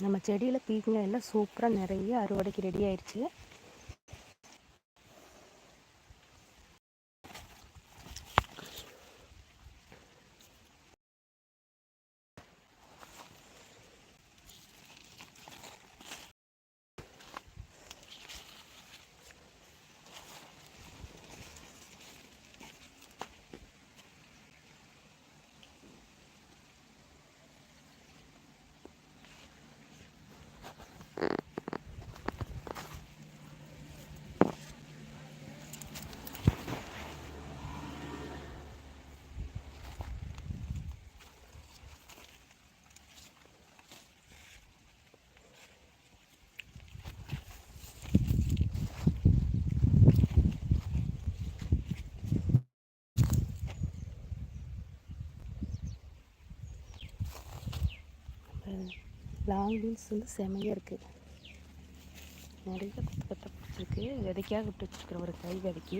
நம்ம செடியில் பீக்கங்காய் எல்லாம் சூப்பராக நிறைய அறுவடைக்கு ரெடி ஆயிடுச்சு லாங் பீன்ஸ் வந்து செமையாக இருக்குது நிறைய கொத்து கொத்த பிடிச்சிருக்கு. விதைக்காக விட்டு வச்சுருக்குற ஒரு கை விதைக்கு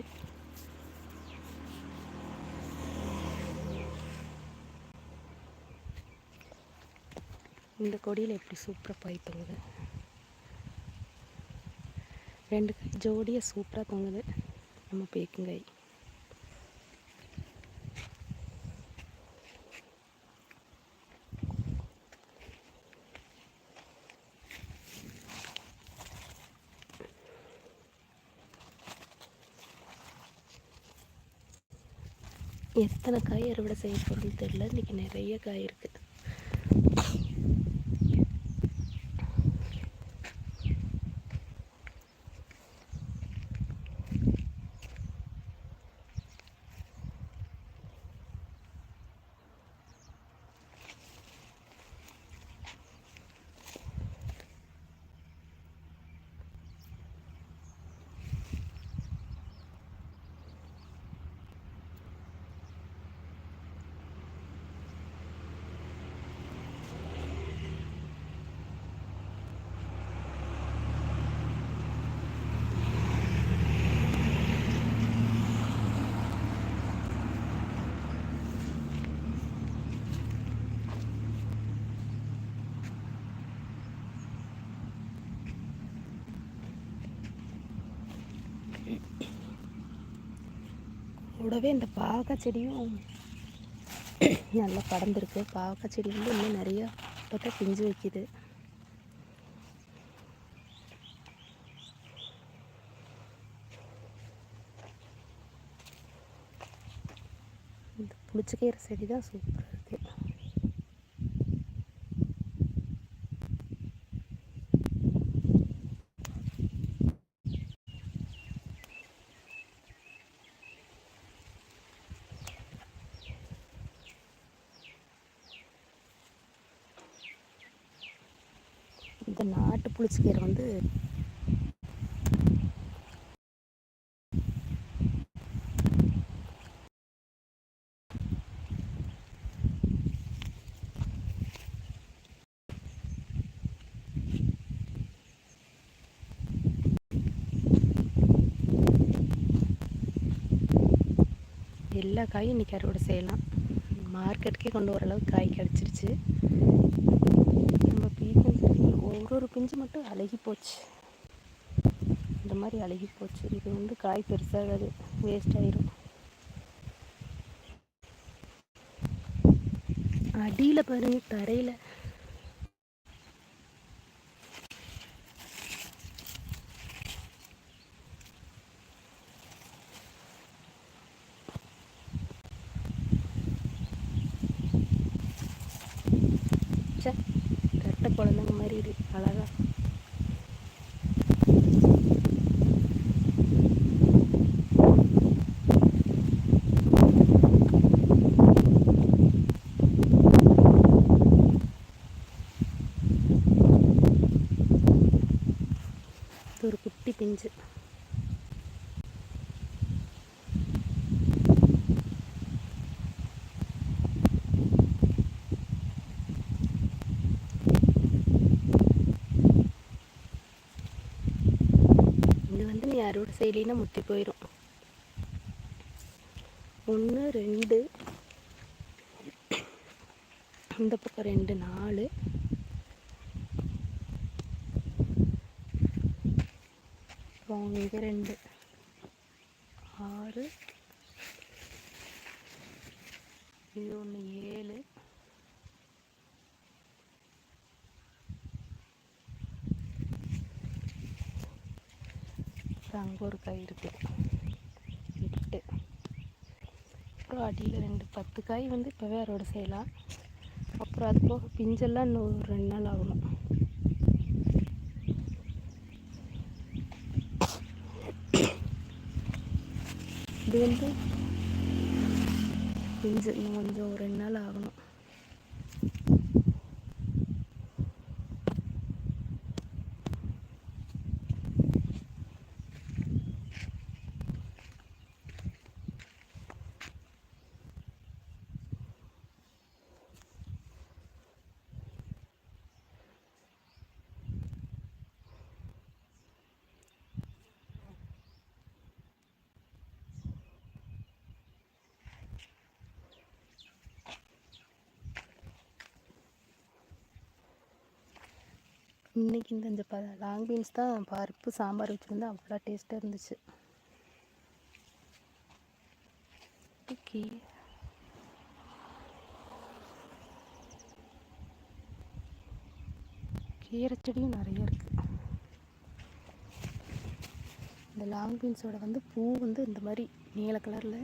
இந்த கொடியில் எப்படி சூப்பராக பாய் தொங்குது ரெண்டு கை ஜோடியாக சூப்பராக தொங்குது நம்ம பேக்குங்காய் எத்தனை காய் அறுவடை செய்ய போகிறதுன்னு தெரில இன்றைக்கி நிறைய காய் இருக்குது கூடவே இந்த பாவக்காய் செடியும் நல்லா படர்ந்துருக்கு. பாவக்காய் செடி வந்து இன்னும் நிறையா பார்த்தா பிஞ்சு வைக்குது. இந்த புளிச்சக்கீரை செடி தான் சூப்பராக வந்து நாட்டு புளிச்சக்கீரை வந்து எல்லா காயும் இன்றைக்கி அறுவடை செய்யலாம். மார்க்கெட்டுக்கே கொண்டு வர அளவுக்கு காய் கிடச்சிருச்சு. ஒரு ஒரு பிஞ்சு மட்டும் அழுகி போச்சு. இந்த மாதிரி அழுகி போச்சு. இது வந்து காய் பெருசாகாது. வேஸ்ட் ஆயிரும். அடியில் பாருங்க தரையில் சின்ன குழந்தைங்க மாதிரி இருக்கு அழகா. இது ஒரு குட்டி பிஞ்சு. செய்யலின்னா முத்தி போயிடும் ஒன்று ரெண்டு. இந்த பக்கம் ரெண்டு நாலு. அப்புறம் இங்கே ரெண்டு. ஆறு. இது ஒன்று ஏழு. அப்புறம் அங்கே ஒரு காய் இருக்குது எட்டு அப்புறம் அடியில் ரெண்டு பத்து காய் வந்து இப்போவே அறுவடை செய்யலாம். அப்புறம் அது போக பிஞ்செல்லாம் இன்னும் ஒரு ரெண்டு நாள் ஆகணும். இது வந்து பிஞ்சு இன்னும் கொஞ்சம் ஒரு ரெண்டு நாள் ஆகணும். இன்றைக்கி இந்த இந்த ப லாங் பீன்ஸ் தான் பருப்பு சாம்பார் வச்சுருந்தா அவ்வளோ டேஸ்ட்டாக இருந்துச்சு. ஓகே கீரை செடியும் நிறைய இருக்குது இந்த லாங் பீன்ஸோட வந்து பூ வந்து இந்த மாதிரி நீல கலரில்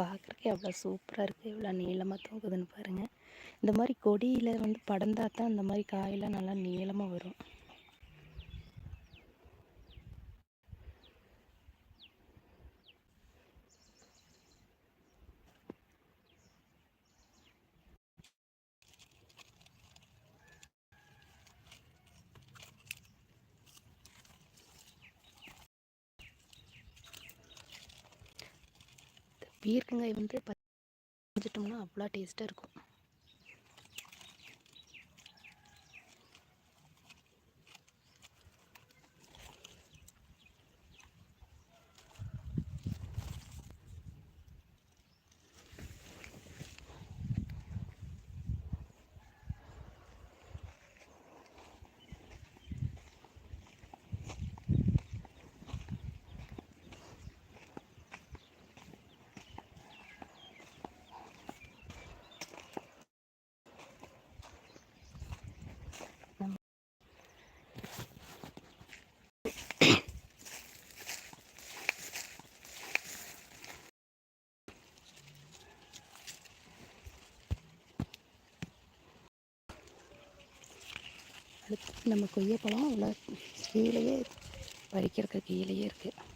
பார்க்குறக்கே அவ்வளோ சூப்பராக இருக்குது எவ்வளோ நீளமாக தூக்குதுன்னு பாருங்கள் இந்த மாதிரி கொடியில் வந்து படர்ந்தா தான் இந்த மாதிரி காயெல்லாம் நல்லா நீளமாக வரும். பீர்க்கங்காய் வந்து பச்சிட்டோம்னா அவ்வளோ டேஸ்ட்டாக இருக்கும். நம்ம கொய்யப்பழம் அவ்வளோ கீழேயே பறிக்கிறதுக்கு கீழேயே இருக்குது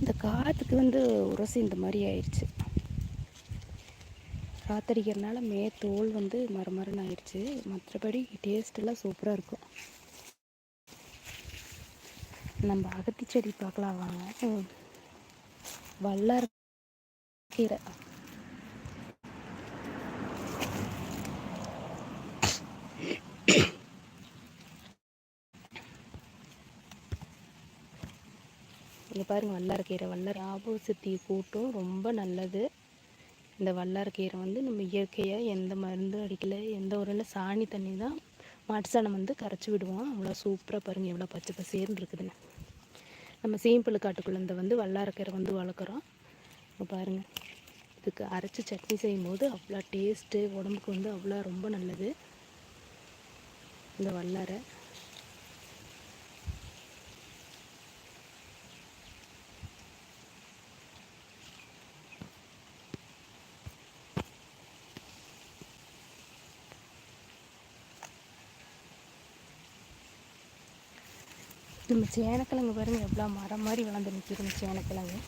இந்த காற்றுக்கு வந்து உரசி இந்த மாதிரி ஆயிடுச்சு. காத்தடிக்கிறதுனால மே தோல் வந்து மரமரன்னு ஆயிடுச்சு. மற்றபடி டேஸ்ட்டெல்லாம் சூப்பராக இருக்கும். நம்ம அகத்தி செடி பார்க்கலாம் வாங்க. வல்லார கீரை. இங்கே பாருங்கள் வல்லாரக்கீரை வல்லார ஆபோசத்தி கூட்டும் ரொம்ப நல்லது. இந்த வல்லாரக்கீரை வந்து நம்ம இயற்கையாக எந்த மருந்தும் அடிக்கலை. எந்த ஒரு சாணி தண்ணி தான் மாட்டு சாணம் வந்து கரைச்சி விடுவோம். அவ்வளோ சூப்பராக பாருங்கள் எவ்வளோ பச்சை பசேர்னு இருக்குதுன்னு. நம்ம சீம்பிள் காட்டுக்குள்ளே வந்து வல்லாரக்கீரை வந்து வளர்க்குறோம். பாருங்கள் இதுக்கு அரைச்சி சட்னி செய்யும்போது அவ்வளோ டேஸ்ட்டு உடம்புக்கு வந்து அவ்வளோ ரொம்ப நல்லது. இந்த வல்லாரை. நம்ம சேனக்கிழங்கு பாருங்கள் எவ்வளோ மரம் மாதிரி வளர்ந்து நிற்கிது சேனக்கிழங்கு.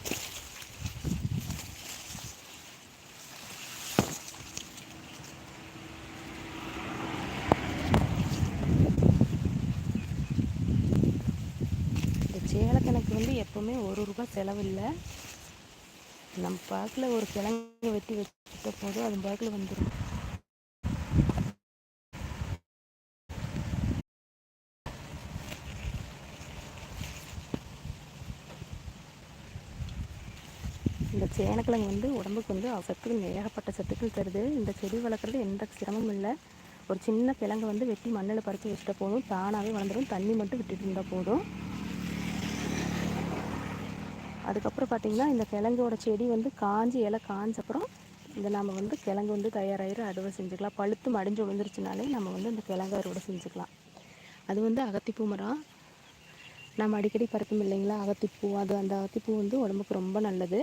இந்த சேலக்கிழங்கு வந்து எப்போவுமே ஒரு ரூபாய் செலவில்லை. நம்ம பாக்கில் ஒரு கிழங்கு வெட்டி வச்சுட்ட போதும் அது பாக்கில் வந்துடும் சேனக்கிழங்கு வந்து உடம்புக்கு வந்து சத்துக்கள் ஏகப்பட்ட சத்துக்கள் தருது. இந்த செடி வளர்க்குறது எந்த சிரமமும் இல்லை. ஒரு சின்ன கிழங்கு வந்து வெட்டி மண்ணில் பறித்து வச்சுட்டா போதும். தானாகவே வளர்ந்துடும் தண்ணி மட்டும் விட்டுட்டு இருந்தால் போதும். அதுக்கப்புறம் பார்த்திங்கன்னா இந்த கிழங்கோட செடி வந்து காஞ்சி இலை காஞ்சப்புறம் இந்த நம்ம வந்து கிழங்கு வந்து தயாராகிற அறுவடை செஞ்சுக்கலாம். பழுத்து மடிஞ்சு விழுந்துருச்சுனாலே நம்ம வந்து இந்த கிழங்கு அறுவடை செஞ்சுக்கலாம். அது வந்து அகத்திப்பூ மரம். நம்ம அடிக்கடி பறக்கும் இல்லைங்களா? அகத்திப்பூ. அது அந்த அகத்திப்பூ வந்து உடம்புக்கு ரொம்ப நல்லது.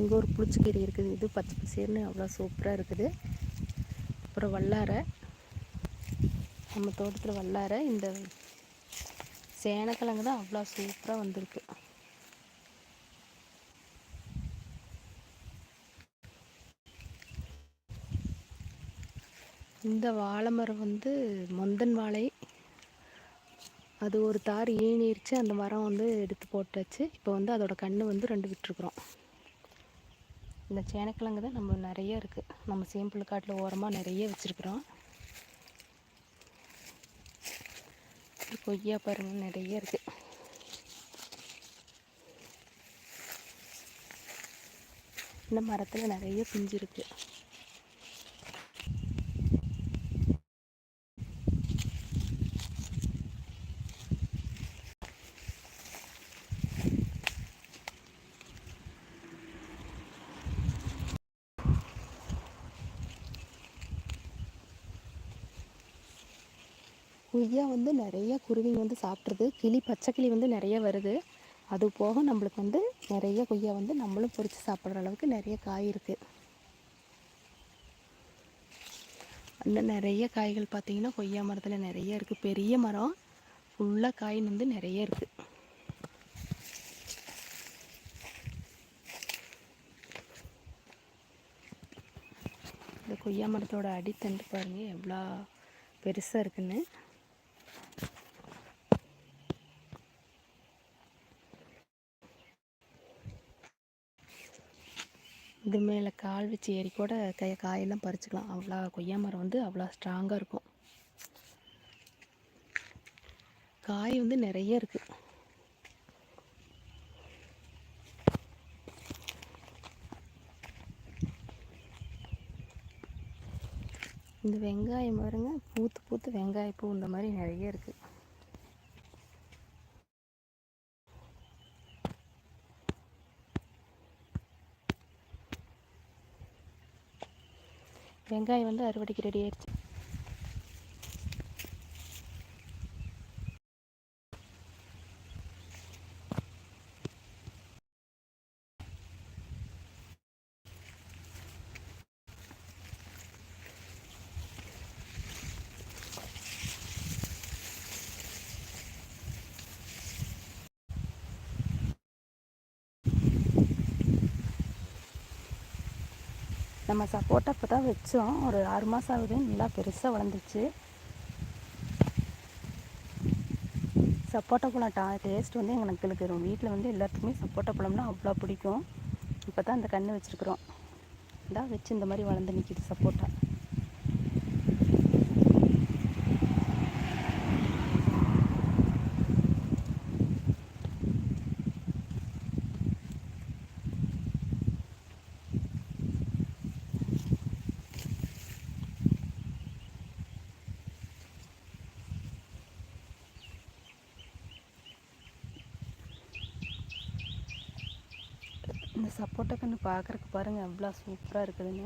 இங்கே ஒரு புளிச்சக்கீரை இருக்குது. இது பச்சை பசேர்னு அவ்வளோ சூப்பராக இருக்குது. அப்புறம் வல்லாரை. நம்ம தோட்டத்தில் வல்லாரை. இந்த சேனக்கிழங்கு தான் அவ்வளோ சூப்பராக வந்திருக்கு. இந்த வாழை மரம் வந்து மொந்தன் வாழை. அது ஒரு தார் ஈனிருச்சு அந்த மரம் வந்து எடுத்து போட்டாச்சு. இப்போ வந்து அதோட கன்று வந்து ரெண்டு விட்டுருக்குறோம். இந்த சேனக்கிழங்கு தான் நம்ம நிறைய இருக்குது நம்ம சேம்பிள் காட்டில் ஓரமாக நிறைய வச்சுருக்குறோம். கொய்யா பாருங்கள் நிறைய இருக்குது இந்த மரத்தில் நிறைய பிஞ்சு இருக்குது கொய்யா வந்து நிறைய குருவிங்க வந்து சாப்பிட்ருது கிளி பச்சை கிளி வந்து நிறைய வருது. அது போக நம்மளுக்கு வந்து நிறைய கொய்யா வந்து நம்மளும் பொறிச்சு சாப்பிட்ற அளவுக்கு நிறைய காய் இருக்குது அந்த நிறைய காய்கள் பார்த்திங்கன்னா கொய்யா மரத்தில் நிறைய இருக்குது பெரிய மரம் ஃபுல்லாக காய் வந்து நிறைய இருக்குது இந்த கொய்யா மரத்தோட அடித்தண்டு பாருங்கள் எவ்வளோ பெருசாக இருக்குன்னு. இது மேலே கால் வச்சு ஏறி கூட கையை காயெல்லாம் பறிச்சுக்கலாம். அவ்வளோ கொய்யா மரம் வந்து அவ்வளோ ஸ்ட்ராங்காக இருக்கும். காய் வந்து நிறைய இருக்குது இந்த வெங்காயம் பாருங்க பூத்து பூத்து வெங்காய பூ இந்த மாதிரி நிறைய இருக்குது வெங்காயம் வந்து அறுவடைக்கு ரெடி ஆயிடுச்சு. நம்ம சப்போட்டா இப்போ தான் வச்சோம். ஒரு ஆறு மாதம் ஆகுது. நல்லா பெருசாக வளர்ந்துச்சு சப்போட்டா பழம் டா டேஸ்ட் வந்து எங்களுக்கு வீட்டில் வந்து எல்லாத்துக்குமே சப்போட்டா பழம்னா அவ்வளோ பிடிக்கும். இப்போ தான் அந்த கன்று வச்சுருக்குறோம். இதான் வச்சு இந்த மாதிரி வளர்ந்து நிற்கிது சப்போட்டா. இந்த பார்க்குறக்கு பாருங்கள் எவ்வளோ சூப்பராக இருக்குதுன்னு.